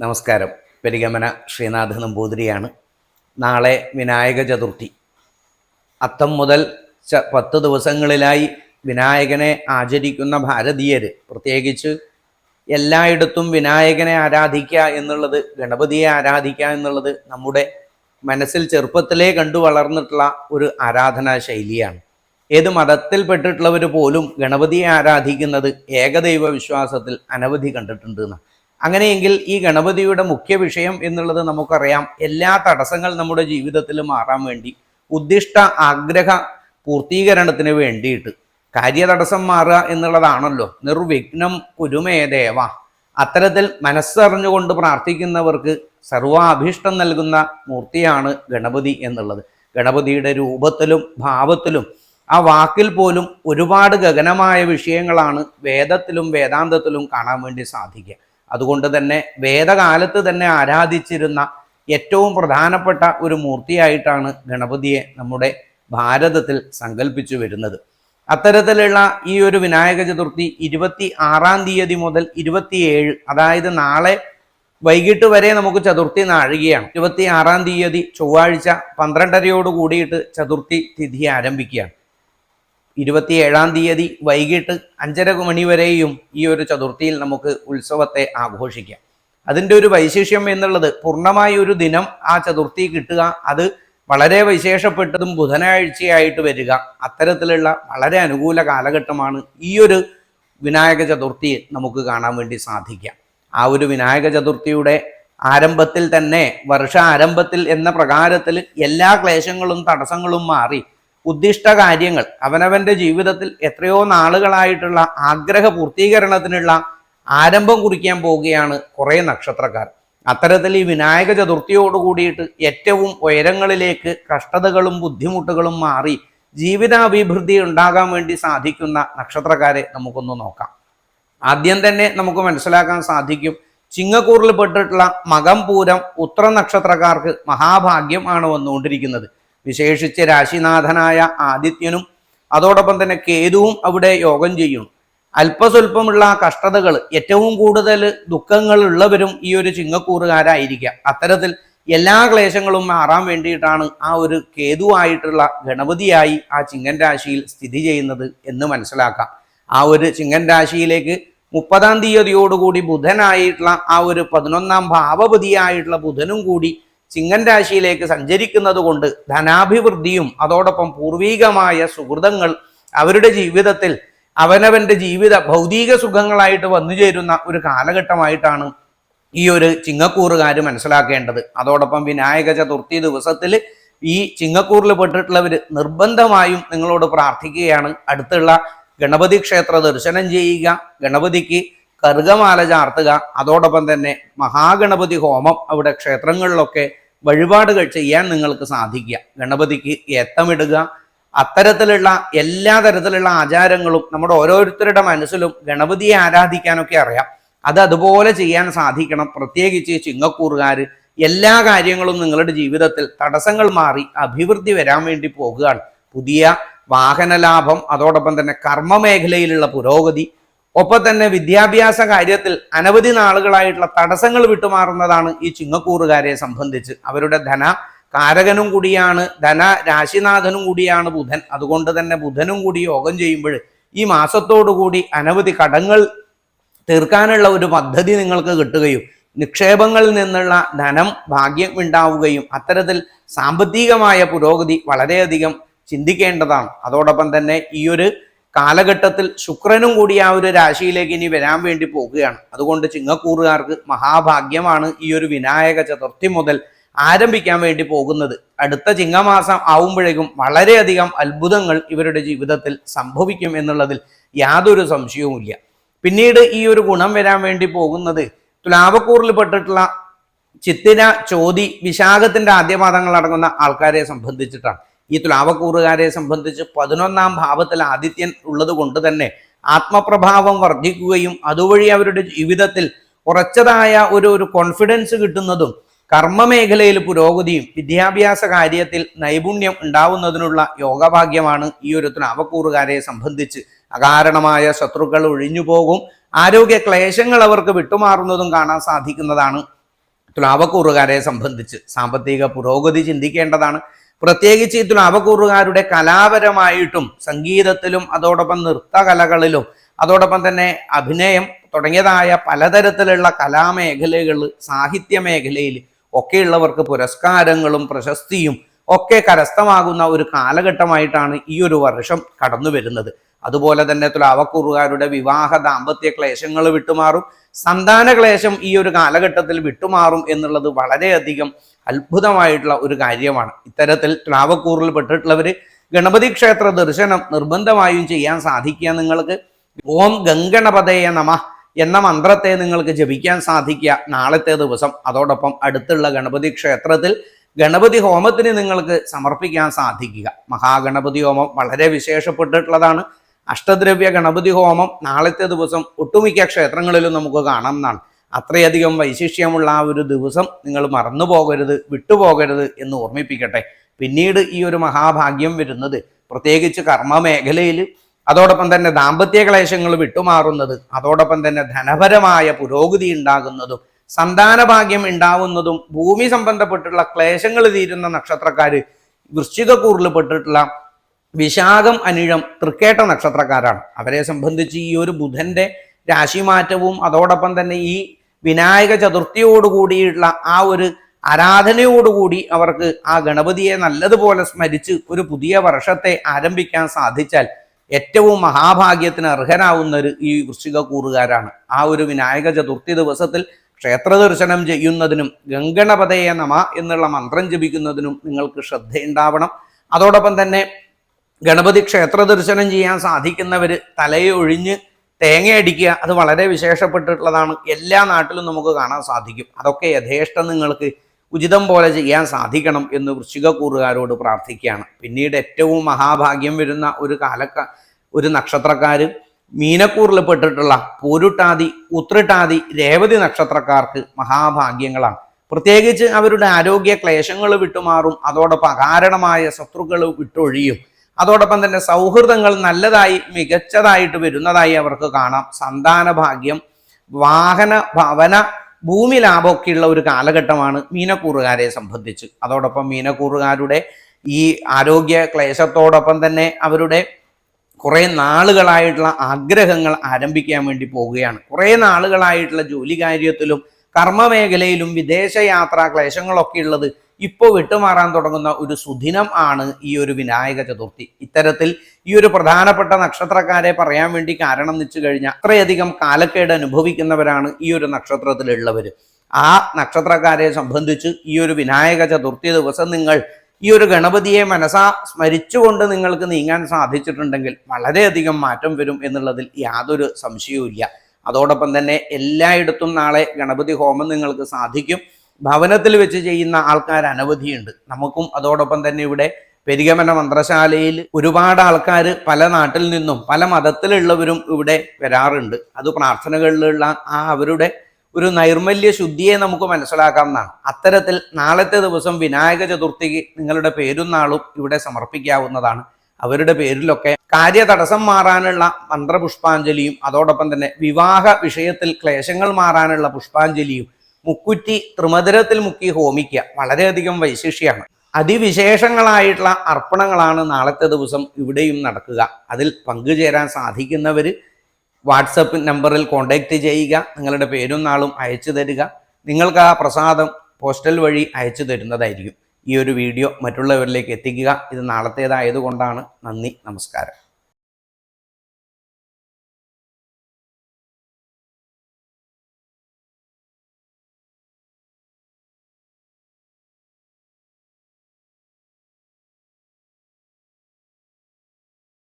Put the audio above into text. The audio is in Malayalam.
നമസ്കാരം. പെരിഗമന ശ്രീനാഥ് നമ്പൂതിരിയാണ്. നാളെ വിനായക ചതുർത്ഥി. അത്തം മുതൽ ച പത്ത് ദിവസങ്ങളിലായി വിനായകനെ ആചരിക്കുന്ന ഭാരതീയർ പ്രത്യേകിച്ച് എല്ലായിടത്തും വിനായകനെ ആരാധിക്കുക എന്നുള്ളത് ഗണപതിയെ ആരാധിക്കുക എന്നുള്ളത് നമ്മുടെ മനസ്സിൽ ചെറുപ്പത്തിലേ കണ്ടു വളർന്നിട്ടുള്ള ഒരു ആരാധനാ ശൈലിയാണ്. ഏത് മതത്തിൽപ്പെട്ടിട്ടുള്ളവർ പോലും ഗണപതിയെ ആരാധിക്കുന്നത് ഏകദൈവ വിശ്വാസത്തിൽ അനവധി കണ്ടിട്ടുണ്ട് എന്ന് അങ്ങനെയെങ്കിൽ ഈ ഗണപതിയുടെ മുഖ്യ വിഷയം എന്നുള്ളത് നമുക്കറിയാം. എല്ലാ തടസ്സങ്ങൾ നമ്മുടെ ജീവിതത്തിൽ മാറാൻ വേണ്ടി ഉദ്ദിഷ്ട ആഗ്രഹ പൂർത്തീകരണത്തിന് വേണ്ടിയിട്ട്. കാര്യതടസ്സം മാറുക എന്നുള്ളതാണല്ലോ. നിർവിഘ്നം കുരുമേ ദേവ. അത്തരത്തിൽ മനസ്സറിഞ്ഞുകൊണ്ട് പ്രാർത്ഥിക്കുന്നവർക്ക് സർവാഭീഷ്ടം നൽകുന്ന മൂർത്തിയാണ് ഗണപതി എന്നുള്ളത്. ഗണപതിയുടെ രൂപത്തിലും ഭാവത്തിലും ആ വാക്കിൽ പോലും ഒരുപാട് ഗഗനമായ വിഷയങ്ങളാണ് വേദത്തിലും വേദാന്തത്തിലും കാണാൻ വേണ്ടി സാധിക്കുക. അതുകൊണ്ട് തന്നെ വേദകാലത്ത് തന്നെ ആരാധിച്ചിരുന്ന ഏറ്റവും പ്രധാനപ്പെട്ട ഒരു മൂർത്തിയായിട്ടാണ് ഗണപതിയെ നമ്മുടെ ഭാരതത്തിൽ സങ്കല്പിച്ചു വരുന്നത്. അത്തരത്തിലുള്ള ഈ ഒരു വിനായക ചതുർത്ഥി ഇരുപത്തി ആറാം തീയതി മുതൽ ഇരുപത്തിയേഴ് അതായത് നാളെ വൈകിട്ട് വരെ നമുക്ക് ചതുർത്ഥി നാഴുകയാണ്. ഇരുപത്തി ആറാം തീയതി ചൊവ്വാഴ്ച പന്ത്രണ്ടരയോട് കൂടിയിട്ട് ചതുർത്ഥി തിഥി ആരംഭിക്കുകയാണ്. ഇരുപത്തിയേഴാം തീയതി വൈകിട്ട് അഞ്ചര മണി വരെയും ഈ ഒരു ചതുർത്ഥിയിൽ നമുക്ക് ഉത്സവത്തെ ആഘോഷിക്കാം. അതിന്റെ ഒരു വൈശിഷ്യം എന്നുള്ളത് പൂർണമായ ഒരു ദിനം ആ ചതുർത്ഥി കിട്ടുക അത് വളരെ വിശേഷപ്പെട്ടതും ബുധനാഴ്ചയായിട്ട് വരിക അത്തരത്തിലുള്ള വളരെ അനുകൂല കാലഘട്ടമാണ് ഈ ഒരു വിനായക ചതുർത്ഥി നമുക്ക് കാണാൻ വേണ്ടി സാധിക്കാം ആ ഒരു വിനായക ചതുർത്ഥിയുടെ ആരംഭത്തിൽ തന്നെ വർഷ ആരംഭത്തിൽ എന്ന പ്രകാരത്തിൽ എല്ലാ ക്ലേശങ്ങളും തടസ്സങ്ങളും മാറി ഉദ്ദിഷ്ട കാര്യങ്ങൾ അവനവന്റെ ജീവിതത്തിൽ എത്രയോ നാളുകളായിട്ടുള്ള ആഗ്രഹ പൂർത്തീകരണത്തിനുള്ള ആരംഭം കുറിക്കാൻ പോവുകയാണ് കുറേ നക്ഷത്രക്കാർ. അത്തരത്തിൽ ഈ വിനായക ചതുർത്ഥിയോട് കൂടിയിട്ട് ഏറ്റവും ഉയരങ്ങളിലേക്ക് കഷ്ടതകളും ബുദ്ധിമുട്ടുകളും മാറി ജീവിതാഭിവൃദ്ധി ഉണ്ടാകാൻ വേണ്ടി സാധിക്കുന്ന നക്ഷത്രക്കാരെ നമുക്കൊന്ന് നോക്കാം. ആദ്യം തന്നെ നമുക്ക് മനസ്സിലാക്കാൻ സാധിക്കും ചിങ്ങക്കൂറിൽ പെട്ടിട്ടുള്ള മകം പൂരം ഉത്ര നക്ഷത്രക്കാർക്ക് മഹാഭാഗ്യമാണ് വന്നുകൊണ്ടിരിക്കുന്നത്. വിശേഷിച്ച് രാശിനാഥനായ ആദിത്യനും അതോടൊപ്പം തന്നെ കേതുവും അവിടെ യോഗം ചെയ്യുന്നു അല്പസ്വല്പമുള്ള കഷ്ടതകൾ ഏറ്റവും കൂടുതൽ ദുഃഖങ്ങൾ ഉള്ളവരും ഈ ഒരു ചിങ്ങക്കൂറുകാരായിരിക്കാം. അത്തരത്തിൽ എല്ലാ ക്ലേശങ്ങളും മാറാൻ വേണ്ടിയിട്ടാണ് ആ ഒരു കേതുവായിട്ടുള്ള ഗണപതിയായി ആ ചിങ്ങൻ രാശിയിൽ സ്ഥിതി ചെയ്യുന്നത് എന്ന് മനസ്സിലാക്കാം. ആ ഒരു ചിങ്ങൻ രാശിയിലേക്ക് മുപ്പതാം തീയതിയോടുകൂടി ബുധനായിട്ടുള്ള ആ ഒരു പതിനൊന്നാം ഭാവപതിയായിട്ടുള്ള ബുധനും കൂടി ചിങ്ങൻ രാശിയിലേക്ക് സഞ്ചരിക്കുന്നത് കൊണ്ട് ധനാഭിവൃദ്ധിയും അതോടൊപ്പം പൂർവീകമായ സുഹൃതങ്ങൾ അവരുടെ ജീവിതത്തിൽ അവനവന്റെ ജീവിത ഭൗതിക സുഖങ്ങളായിട്ട് വന്നു ചേരുന്ന ഒരു കാലഘട്ടമായിട്ടാണ് ഈ ഒരു ചിങ്ങക്കൂറുകാർ മനസ്സിലാക്കേണ്ടത്. അതോടൊപ്പം വിനായക ചതുർത്ഥി ദിവസത്തിൽ ഈ ചിങ്ങക്കൂറിൽ പെട്ടിട്ടുള്ളവർ നിർബന്ധമായും നിങ്ങളോട് പ്രാർത്ഥിക്കുകയാണ്. അടുത്തുള്ള ഗണപതി ക്ഷേത്ര ദർശനം ചെയ്യുക. ഗണപതിക്ക് കറുകമാല ചാർത്തുക. അതോടൊപ്പം തന്നെ മഹാഗണപതി ഹോമം അവിടെ ക്ഷേത്രങ്ങളിലൊക്കെ വഴിപാടുകൾ ചെയ്യാൻ നിങ്ങൾക്ക് സാധിക്കുക. ഗണപതിക്ക് ഏത്തമിടുക. അത്തരത്തിലുള്ള എല്ലാ തരത്തിലുള്ള ആചാരങ്ങളും നമ്മുടെ ഓരോരുത്തരുടെ മനസ്സിലും ഗണപതിയെ ആരാധിക്കാനൊക്കെ അറിയാം. അത് അതുപോലെ ചെയ്യാൻ സാധിക്കണം. പ്രത്യേകിച്ച് ചിങ്ങക്കൂറുകാർ എല്ലാ കാര്യങ്ങളും നിങ്ങളുടെ ജീവിതത്തിൽ തടസ്സങ്ങൾ മാറി അഭിവൃദ്ധി വരാൻ വേണ്ടി പോകുകയാണ്. പുതിയ വാഹനലാഭം അതോടൊപ്പം തന്നെ കർമ്മ മേഖലയിലുള്ള പുരോഗതി ഒപ്പം തന്നെ വിദ്യാഭ്യാസ കാര്യത്തിൽ അനവധി നാളുകളായിട്ടുള്ള തടസ്സങ്ങൾ വിട്ടുമാറുന്നതാണ് ഈ ചിങ്ങക്കൂറുകാരെ സംബന്ധിച്ച്. അവരുടെ ധന കാരകനും കൂടിയാണ് ധന രാശിനാഥനും കൂടിയാണ് ബുധൻ. അതുകൊണ്ട് തന്നെ ബുധനും കൂടി യോഗം ചെയ്യുമ്പോൾ ഈ മാസത്തോടു കൂടി അനവധി കടങ്ങൾ തീർക്കാനുള്ള ഒരു പദ്ധതി നിങ്ങൾക്ക് കിട്ടുകയും നിക്ഷേപങ്ങളിൽ നിന്നുള്ള ധനം ഭാഗ്യം ഉണ്ടാവുകയും അത്തരത്തിൽ സാമ്പത്തികമായ പുരോഗതി വളരെയധികം ചിന്തിക്കേണ്ടതാണ്. അതോടൊപ്പം തന്നെ ഈ ഒരു കാലഘട്ടത്തിൽ ശുക്രനും കൂടി ആ ഒരു രാശിയിലേക്ക് ഇനി വരാൻ വേണ്ടി പോകുകയാണ്. അതുകൊണ്ട് ചിങ്ങക്കൂറുകാർക്ക് മഹാഭാഗ്യമാണ് ഈ ഒരു വിനായക ചതുർത്ഥി മുതൽ ആരംഭിക്കാൻ വേണ്ടി പോകുന്നത്. അടുത്ത ചിങ്ങമാസം ആവുമ്പോഴേക്കും വളരെയധികം അത്ഭുതങ്ങൾ ഇവരുടെ ജീവിതത്തിൽ സംഭവിക്കും എന്നുള്ളതിൽ യാതൊരു സംശയവുമില്ല. പിന്നീട് ഈ ഒരു ഗുണം വരാൻ വേണ്ടി പോകുന്നത് തുലാവക്കൂറിൽ പെട്ടിട്ടുള്ള ചിത്തിര ചോതി വിശാഖത്തിന്റെ ആദ്യപാദങ്ങൾ അടങ്ങുന്ന ആൾക്കാരെ സംബന്ധിച്ചിട്ടാണ്. ഈ തുലാവക്കൂറുകാരെ സംബന്ധിച്ച് പതിനൊന്നാം ഭാവത്തിൽ ആദിത്യൻ ഉള്ളത് കൊണ്ട് തന്നെ ആത്മപ്രഭാവം വർദ്ധിക്കുകയും അതുവഴി അവരുടെ ജീവിതത്തിൽ കുറച്ചതായ ഒരു ഒരു കോൺഫിഡൻസ് കിട്ടുന്നതും കർമ്മമേഖലയിൽ പുരോഗതിയും വിദ്യാഭ്യാസ കാര്യത്തിൽ നൈപുണ്യം ഉണ്ടാവുന്നതിനുള്ള യോഗഭാഗ്യമാണ് ഈ ഒരു തുലാവക്കൂറുകാരെ സംബന്ധിച്ച്. അകാരണമായ ശത്രുക്കൾ ഒഴിഞ്ഞു പോകും. ആരോഗ്യ ക്ലേശങ്ങൾ അവർക്ക് വിട്ടുമാറുന്നതും കാണാൻ സാധിക്കുന്നതാണ് തുലാവക്കൂറുകാരെ സംബന്ധിച്ച്. സാമ്പത്തിക പുരോഗതി ചിന്തിക്കേണ്ടതാണ്. പ്രത്യേകിച്ച് ഈ തുലാവക്കൂറുകാരുടെ കലാപരമായിട്ടും സംഗീതത്തിലും അതോടൊപ്പം നൃത്തകലകളിലും അതോടൊപ്പം തന്നെ അഭിനയം തുടങ്ങിയതായ പലതരത്തിലുള്ള കലാമേഖലകൾ സാഹിത്യ മേഖലയിൽ ഒക്കെയുള്ളവർക്ക് പുരസ്കാരങ്ങളും പ്രശസ്തിയും ഒക്കെ കരസ്ഥമാകുന്ന ഒരു കാലഘട്ടമായിട്ടാണ് ഈ ഒരു വർഷം കടന്നു വരുന്നത് അതുപോലെ തന്നെ തുലാവക്കൂറുകാരുടെ വിവാഹ ദാമ്പത്യ ക്ലേശങ്ങൾ വിട്ടുമാറും. സന്താന ക്ലേശം ഈ ഒരു കാലഘട്ടത്തിൽ വിട്ടുമാറും എന്നുള്ളത് വളരെയധികം അത്ഭുതമായിട്ടുള്ള ഒരു കാര്യമാണ്. ഇത്തരത്തിൽ തുലാവക്കൂറിൽ പെട്ടിട്ടുള്ളവർ ഗണപതി ക്ഷേത്ര ദർശനം നിർബന്ധമായും ചെയ്യാൻ സാധിക്കുക നിങ്ങൾക്ക്. ഓം ഗംഗണപതയ നമ എന്ന മന്ത്രത്തെ നിങ്ങൾക്ക് ജപിക്കാൻ സാധിക്കുക നാളത്തെ ദിവസം. അതോടൊപ്പം അടുത്തുള്ള ഗണപതി ക്ഷേത്രത്തിൽ ഗണപതി ഹോമത്തിന് നിങ്ങൾക്ക് സമർപ്പിക്കാൻ സാധിക്കുക. മഹാഗണപതി ഹോമം വളരെ വിശേഷപ്പെട്ടിട്ടുള്ളതാണ്. അഷ്ടദ്രവ്യ ഗണപതി ഹോമം നാളത്തെ ദിവസം ഒട്ടുമിക്ക ക്ഷേത്രങ്ങളിലും നമുക്ക് കാണാം എന്നാണ്. അത്രയധികം വൈശിഷ്ട്യമുള്ള ആ ഒരു ദിവസം നിങ്ങൾ മറന്നു പോകരുത് വിട്ടുപോകരുത് എന്ന് ഓർമ്മിപ്പിക്കട്ടെ. പിന്നീട് ഈ ഒരു മഹാഭാഗ്യം വരുന്നത് പ്രത്യേകിച്ച് കർമ്മ മേഖലയിൽ അതോടൊപ്പം തന്നെ ദാമ്പത്യ ക്ലേശങ്ങൾ വിട്ടുമാറുന്നത് അതോടൊപ്പം തന്നെ ധനപരമായ പുരോഗതി ഉണ്ടാകുന്നതും സന്താനഭാഗ്യം ഉണ്ടാവുന്നതും ഭൂമി സംബന്ധപ്പെട്ടുള്ള ക്ലേശങ്ങൾ തീരുന്ന നക്ഷത്രക്കാര് വൃശ്ചികക്കൂറിൽ പെട്ടിട്ടുള്ള വിശാഖം അനിഴം തൃക്കേട്ട നക്ഷത്രക്കാരാണ്. അവരെ സംബന്ധിച്ച് ഈ ഒരു ബുധന്റെ രാശിമാറ്റവും അതോടൊപ്പം തന്നെ ഈ വിനായക ചതുർത്ഥിയോടുകൂടിയുള്ള ആ ഒരു ആരാധനയോടുകൂടി അവർക്ക് ആ ഗണപതിയെ നല്ലതുപോലെ സ്മരിച്ച് ഒരു പുതിയ വർഷത്തെ ആരംഭിക്കാൻ സാധിച്ചാൽ ഏറ്റവും മഹാഭാഗ്യത്തിന് അർഹനാവുന്നവർ ഈ വൃശ്ചിക കൂറുകാരാണ് ആ ഒരു വിനായക ചതുർത്ഥി ദിവസത്തിൽ ക്ഷേത്ര ദർശനം ചെയ്യുന്നതിനും ഗംഗണപതയെ നമ എന്നുള്ള മന്ത്രം ജപിക്കുന്നതിനും നിങ്ങൾക്ക് ശ്രദ്ധയുണ്ടാവണം. അതോടൊപ്പം തന്നെ ഗണപതി ക്ഷേത്ര ദർശനം ചെയ്യാൻ സാധിക്കുന്നവർ തലയൊഴിഞ്ഞ് തേങ്ങയടിക്കുക അത് വളരെ വിശേഷപ്പെട്ടിട്ടുള്ളതാണ്. എല്ലാ നാട്ടിലും നമുക്ക് കാണാൻ സാധിക്കും. അതൊക്കെ യഥേഷ്ടം നിങ്ങൾക്ക് ഉചിതം പോലെ ചെയ്യാൻ സാധിക്കണം എന്ന് വൃശ്ചികക്കൂറുകാരോട് പ്രാർത്ഥിക്കുകയാണ്. പിന്നീട് ഏറ്റവും മഹാഭാഗ്യം വരുന്ന ഒരു കാലക്ക ഒരു നക്ഷത്രക്കാർ മീനക്കൂറിൽ പെട്ടിട്ടുള്ള പൂരുട്ടാതി ഉത്രട്ടാതി രേവതി നക്ഷത്രക്കാർക്ക് മഹാഭാഗ്യങ്ങളാണ്. പ്രത്യേകിച്ച് അവരുടെ ആരോഗ്യ ക്ലേശങ്ങൾ വിട്ടുമാറും. അതോടൊപ്പം അകാരണമായ ശത്രുക്കൾ വിട്ടൊഴിയും. അതോടൊപ്പം തന്നെ സൗഹൃദങ്ങൾ നല്ലതായി മികച്ചതായിട്ട് വരുന്നതായി അവർക്ക് കാണാം. സന്താന ഭാഗ്യം വാഹന ഭവന ഭൂമി ലാഭമൊക്കെയുള്ള ഒരു കാലഘട്ടമാണ് മീനക്കൂറുകാരെ സംബന്ധിച്ച്. അതോടൊപ്പം മീനക്കൂറുകാരുടെ ഈ ആരോഗ്യ ക്ലേശത്തോടൊപ്പം തന്നെ അവരുടെ കുറേ നാളുകളായിട്ടുള്ള ആഗ്രഹങ്ങൾ ആരംഭിക്കാൻ വേണ്ടി പോവുകയാണ്. കുറേ നാളുകളായിട്ടുള്ള ജോലി കാര്യത്തിലും കർമ്മമേഖലയിലും വിദേശയാത്ര ക്ലേശങ്ങളൊക്കെ ഉള്ളത് ഇപ്പോൾ വിട്ടുമാറാൻ തുടങ്ങുന്ന ഒരു സുദിനം ആണ് ഈ ഒരു വിനായക ചതുർത്ഥി. ഇത്തരത്തിൽ ഈ ഒരു പ്രധാനപ്പെട്ട നക്ഷത്രക്കാരെ പറയാൻ വേണ്ടി കാരണം നിച്ചു കഴിഞ്ഞാൽ അത്രയധികം കാലക്കേട് അനുഭവിക്കുന്നവരാണ് ഈ ഒരു നക്ഷത്രത്തിലുള്ളവർ. ആ നക്ഷത്രക്കാരെ സംബന്ധിച്ച് ഈ ഒരു വിനായക ചതുർത്ഥി ദിവസം നിങ്ങൾ ഈ ഒരു ഗണപതിയെ മനസാ സ്മരിച്ചുകൊണ്ട് നിങ്ങൾക്ക് നീങ്ങാൻ സാധിച്ചിട്ടുണ്ടെങ്കിൽ വളരെയധികം മാറ്റം വരും എന്നുള്ളതിൽ യാതൊരു സംശയവുമില്ല. അതോടൊപ്പം തന്നെ എല്ലായിടത്തും നാളെ ഗണപതി ഹോമം നിങ്ങൾക്ക് സാധിക്കും. ഭവനത്തിൽ വെച്ച് ചെയ്യുന്ന ആൾക്കാർ അനവധിയുണ്ട്. നമുക്കും അതോടൊപ്പം തന്നെ ഇവിടെ പെരിഗമന മന്ത്രശാലയിൽ ഒരുപാട് ആൾക്കാർ പല നാട്ടിൽ നിന്നും പല മതത്തിലുള്ളവരും ഇവിടെ വരാറുണ്ട്. അത് പ്രാർത്ഥനകളിലുള്ള ആ അവരുടെ ഒരു നൈർമല്യ ശുദ്ധിയെ നമുക്ക് മനസ്സിലാക്കാവുന്നതാണ്. അത്തരത്തിൽ നാളത്തെ ദിവസം വിനായക ചതുർത്ഥിക്ക് നിങ്ങളുടെ പേരും നാളും ഇവിടെ സമർപ്പിക്കാവുന്നതാണ്. അവരുടെ പേരിലൊക്കെ കാര്യ തടസ്സം മാറാനുള്ള മന്ത്രപുഷ്പാഞ്ജലിയും അതോടൊപ്പം തന്നെ വിവാഹ വിഷയത്തിൽ ക്ലേശങ്ങൾ മാറാനുള്ള പുഷ്പാഞ്ജലിയും മുക്കുറ്റി ത്രിമധുരത്തിൽ മുക്കി ഹോമിക്കുക. വളരെയധികം വൈശിഷ്യാണ് അതിവിശേഷങ്ങളായിട്ടുള്ള അർപ്പണങ്ങളാണ് നാളത്തെ ദിവസം ഇവിടെയും നടക്കുക. അതിൽ പങ്കുചേരാൻ സാധിക്കുന്നവർ വാട്സപ്പ് നമ്പറിൽ കോൺടാക്റ്റ് ചെയ്യുക. നിങ്ങളുടെ പേരും നാളും അയച്ചു തരിക. നിങ്ങൾക്ക് ആ പ്രസാദം പോസ്റ്റൽ വഴി അയച്ചു തരുന്നതായിരിക്കും. ഈ ഒരു വീഡിയോ മറ്റുള്ളവരിലേക്ക് എത്തിക്കുക. ഇത് നാളത്തേതായതുകൊണ്ടാണ്. നന്ദി നമസ്കാരം.